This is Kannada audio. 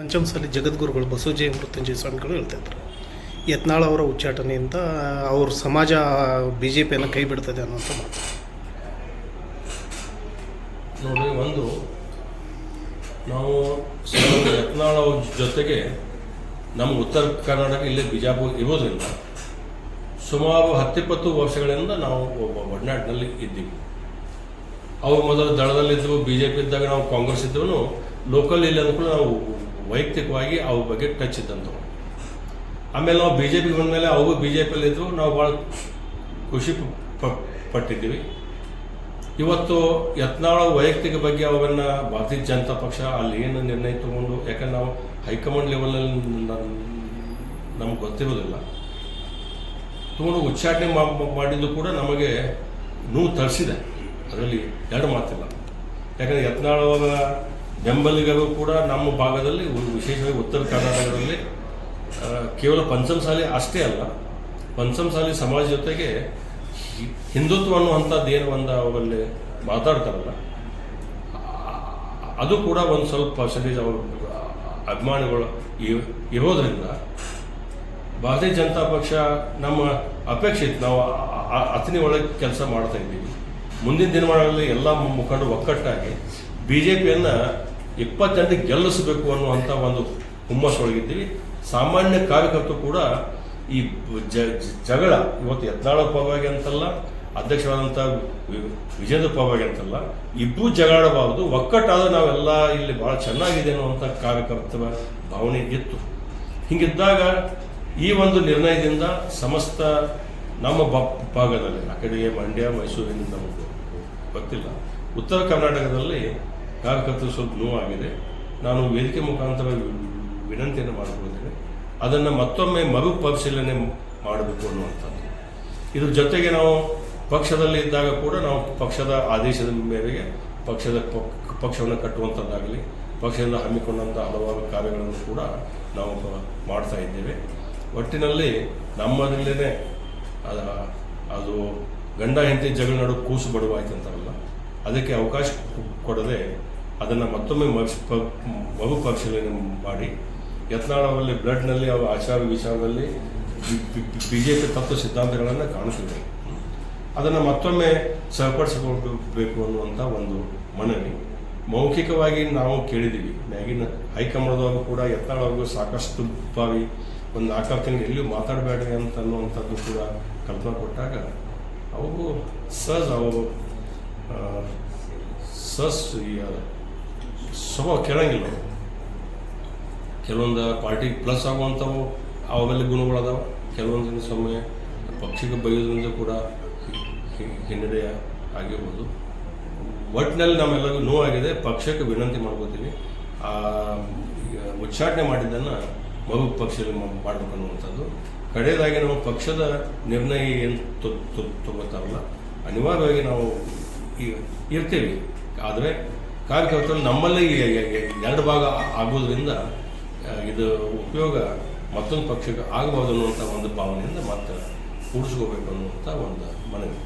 ಪಂಚಮಸಾಲಿ ಜಗದ್ಗುರುಗಳು ಬಸವಜಯ ಮೃತ್ಯುಂಜಯ ಸ್ವಾಮಿಗಳು ಹೇಳ್ತಾ ಇದ್ರು. ಯತ್ನಾಳ್ ಅವರ ಉಚ್ಚಾಟನೆಯಿಂದ ಅವ್ರ ಸಮಾಜ ಬಿ ಜೆ ಪಿಯನ್ನು ಕೈ ಬಿಡ್ತದೆ ಅನ್ನೋಂಥ ನೋಡಿ, ಒಂದು, ನಾವು ಯತ್ನಾಳ್ ಅವ್ರ ಜೊತೆಗೆ ನಮ್ಮ ಉತ್ತರ ಕರ್ನಾಟಕ ಇಲ್ಲೇ ಬಿಜಾಪುರ ಇರೋದ್ರಿಂದ ಸುಮಾರು ಹತ್ತಿಪ್ಪತ್ತು ವರ್ಷಗಳಿಂದ ನಾವು ಒಬ್ಬ ಒಡನಾಡಿನಲ್ಲಿ ಇದ್ದೀವಿ. ಅವ್ರು ಮೊದಲು ದಳದಲ್ಲಿದ್ದವು ಬಿ ಜೆ ಪಿ ಇದ್ದಾಗ ನಾವು ಕಾಂಗ್ರೆಸ್ ಇದ್ದವನು ಲೋಕಲ್ ಇಲ್ಲಿ ಅಂದ್ಕೊಂಡು ನಾವು ವೈಯಕ್ತಿಕವಾಗಿ ಅವ್ರ ಬಗ್ಗೆ ಟಚ್ ಇದ್ದಂಥವು ಆಮೇಲೆ ನಾವು ಬಿ ಜೆ ಪಿಗೆ ಬಂದಮೇಲೆ ಅವರು ಬಿ ಜೆ ಪಿಯಲ್ಲಿ ಇದ್ದರು ನಾವು ಭಾಳ ಖುಷಿ ಪಟ್ಟಿದ್ದೀವಿ. ಇವತ್ತು ಯತ್ನಾಳ ವೈಯಕ್ತಿಕ ಬಗ್ಗೆ ಅವರನ್ನ ಭಾರತೀಯ ಜನತಾ ಪಕ್ಷ ಅಲ್ಲಿ ಏನು ನಿರ್ಣಯ ತಗೊಂಡು, ಯಾಕಂದ್ರೆ ನಾವು ಹೈಕಮಾಂಡ್ ಲೆವೆಲಲ್ಲಿ ನಮ್ಗೆ ಗೊತ್ತಿರೋದಿಲ್ಲ. ತೊಗೊಂಡು ಉಚ್ಚಾಟನೆ ಮಾಡಿದ್ದು ಕೂಡ ನಮಗೆ ನೋವು ತರಿಸಿದೆ. ಅದರಲ್ಲಿ ಎರಡು ಮಾತಿಲ್ಲ. ಯಾಕಂದರೆ ಯತ್ನಾಳವರ ಬೆಂಬಲಿಗರು ಕೂಡ ನಮ್ಮ ಭಾಗದಲ್ಲಿ ವಿಶೇಷವಾಗಿ ಉತ್ತರ ಕರ್ನಾಟಕದಲ್ಲಿ ಕೇವಲ ಪಂಚಮಸಾಲಿ ಅಷ್ಟೇ ಅಲ್ಲ ಪಂಚಮಸಾಲಿ ಸಮಾಜ ಜೊತೆಗೆ ಹಿಂದುತ್ವ ಅನ್ನುವಂಥದ್ದು ಏನು ಒಂದು ಅವರಲ್ಲಿ ಮಾತಾಡ್ತಾರಲ್ಲ, ಅದು ಕೂಡ ಒಂದು ಸ್ವಲ್ಪ ಪರ್ಸೆಂಟೇಜ್ ಅವ್ರ ಅಭಿಮಾನಿಗಳು ಇರೋದರಿಂದ ಭಾರತೀಯ ಜನತಾ ಪಕ್ಷ ನಮ್ಮ ಅಪೇಕ್ಷೆ ಇತ್ತು. ನಾವು ಆ- ಒಳಗೆ ಕೆಲಸ ಮಾಡ್ತಾ ಇದ್ದೀವಿ. ಮುಂದಿನ ದಿನಮಾನಗಳಲ್ಲಿ ಎಲ್ಲ ಮುಖಂಡರು ಒಕ್ಕಟ್ಟಾಗಿ ಬಿ ಜೆ ಪಿಯನ್ನು ಇಪ್ಪತ್ತೆಂಟಕ್ಕೆ ಗೆಲ್ಲಿಸಬೇಕು ಅನ್ನುವಂಥ ಒಂದು ಹುಮ್ಮಸ್ಸೊಳಗಿದ್ದೀವಿ. ಸಾಮಾನ್ಯ ಕಾರ್ಯಕರ್ತರು ಕೂಡ ಈ ಜ ಜಗಳ ಇವತ್ತು ಯತ್ನಾಳ ಪರವಾಗಿ ಅಂತಲ್ಲ ಅಧ್ಯಕ್ಷರಾದಂಥ ವಿಜಯದ ಪರವಾಗಿ ಅಂತಲ್ಲ ಇಬ್ಬರು ಜಗಳಾಡಬಾರದು. ಒಕ್ಕಟ್ಟಾದ ನಾವೆಲ್ಲ ಇಲ್ಲಿ ಭಾಳ ಚೆನ್ನಾಗಿದೆ ಅನ್ನುವಂಥ ಕಾರ್ಯಕರ್ತರ ಭಾವನೆ ಇತ್ತು. ಹೀಗಿದ್ದಾಗ ಈ ಒಂದು ನಿರ್ಣಯದಿಂದ ಸಮಸ್ತ ನಮ್ಮ ಬ, ಭಾಗದಲ್ಲಿ, ಆ ಮಂಡ್ಯ, ಮೈಸೂರಿನಿಂದ ಗೊತ್ತಿಲ್ಲ. ಉತ್ತರ ಕರ್ನಾಟಕದಲ್ಲಿ ಕಾರ್ಯಕರ್ತರು ಸ್ವಲ್ಪ ನೋವಾಗಿದೆ ನಾನು ವೇದಿಕೆ ಮುಖಾಂತರ ವಿನಂತಿಯನ್ನು ಮಾಡಿಕೊಂಡಿದ್ದೇನೆ ಅದನ್ನು ಮತ್ತೊಮ್ಮೆ ಮರುಪರಿಶೀಲನೆ ಮಾಡಬೇಕು ಅನ್ನುವಂಥದ್ದು. ಇದ್ರ ಜೊತೆಗೆ ನಾವು ಪಕ್ಷದಲ್ಲಿ ಇದ್ದಾಗ ಕೂಡ ನಾವು ಪಕ್ಷದ ಆದೇಶದ ಮೇರೆಗೆ ಪಕ್ಷದ ಪಕ್ಷವನ್ನು ಕಟ್ಟುವಂಥದ್ದಾಗಲಿ, ಪಕ್ಷದಿಂದ ಹಮ್ಮಿಕೊಂಡಂಥ ಹಲವಾರು ಕಾರ್ಯಗಳನ್ನು ಕೂಡ ನಾವು ಮಾಡ್ತಾ ಇದ್ದೇವೆ. ಒಟ್ಟಿನಲ್ಲಿ ನಮ್ಮದರಲ್ಲೇ ಅದು ಗಂಡ ಹೆಂಡತಿ ಜಗಳ ನಡು ಕೂಸು ಬಡವಾಯ್ತು ಅಂತಾರಲ್ಲ ಅದಕ್ಕೆ ಅವಕಾಶ ಕೊಡದೆ ಅದನ್ನು ಮತ್ತೊಮ್ಮೆ ಮರುಸ್ ಪ- ಮರುಪರಿಶೀಲನೆ ಮಾಡಿ ಯತ್ನಾಳದಲ್ಲಿ ಬ್ಲಡ್ನಲ್ಲಿ ಅವರ ಆಚಾರ ವಿಚಾರದಲ್ಲಿ ಬಿ ಜೆ ಪಿ ತತ್ವ ಸಿದ್ಧಾಂತಗಳನ್ನು ಕಾಣಿಸಿದೆ. ಅದನ್ನು ಮತ್ತೊಮ್ಮೆ ಸಹಪಡಿಸಿಕೊಳ್ಬೇಕು ಅನ್ನುವಂಥ ಒಂದು ಮನವಿ. ಮೌಖಿಕವಾಗಿ ನಾವು ಕೇಳಿದ್ದೀವಿ ಮ್ಯಾಗಿನ ಹೈಕಮಾಂಡ್ದವರು ಕೂಡ ಎತ್ತಾಳವ್ರಿಗೂ ಸಾಕಷ್ಟು ಬಾವಿ, ಒಂದು ನಾಲ್ಕಾರು ಎಲ್ಲಿಯೂ ಮಾತಾಡಬೇಡ್ರಿ ಅಂತ ಅನ್ನುವಂಥದ್ದು ಕೂಡ ಕಲ್ಪನೆ ಕೊಟ್ಟಾಗ ಅವು ಸಹಜ, ಅವರು ಸಸ್ ಸ್ವಭಾವ ಕೇಳಂಗಿಲ್ಲ. ಕೆಲವೊಂದು ಕ್ವಾಲಿಟಿ ಪ್ಲಸ್ ಆಗುವಂಥವು ಅವೆಲ್ಲ ಗುಣಗಳದಾವೆ. ಕೆಲವೊಂದು ಸಮಯ ಪಕ್ಷಕ್ಕೆ ಬೈಯೋದ್ರಿಂದ ಕೂಡ ಹಿನ್ನಡೆಯ ಆಗಿರ್ಬೋದು. ಒಟ್ಟಿನಲ್ಲಿ ನಮ್ಮೆಲ್ಲರಿಗೂ ನೋವಾಗಿದೆ. ಪಕ್ಷಕ್ಕೆ ವಿನಂತಿ ಮಾಡ್ಕೋತೀವಿ. ಆ ಉಚ್ಚಾಟನೆ ಮಾಡಿದ್ದನ್ನು ಮಗು ಪಕ್ಷದಲ್ಲಿ ಮಾಡಬೇಕು ಅನ್ನುವಂಥದ್ದು ಕಡೆಯದಾಗಿ ನಾವು ಪಕ್ಷದ ನಿರ್ಣಯ ಏನು ತಗೋತಾರಲ್ಲ ಅನಿವಾರ್ಯವಾಗಿ ನಾವು ಇರ್ತೀವಿ. ಆದರೆ ಕಾರ್ಯಕರ್ತರು ನಮ್ಮಲ್ಲೇ ಎರಡು ಭಾಗ ಆಗೋದ್ರಿಂದ ಇದು ಉಪಯೋಗ ಮತ್ತೊಂದು ಪಕ್ಷಕ್ಕೆ ಆಗಬಹುದು ಅನ್ನುವಂಥ ಒಂದು ಭಾವನೆಯಿಂದ ಮತ್ತೆ ಕೂಡಿಸ್ಕೋಬೇಕು ಅನ್ನುವಂಥ ಒಂದು ಮನವಿ.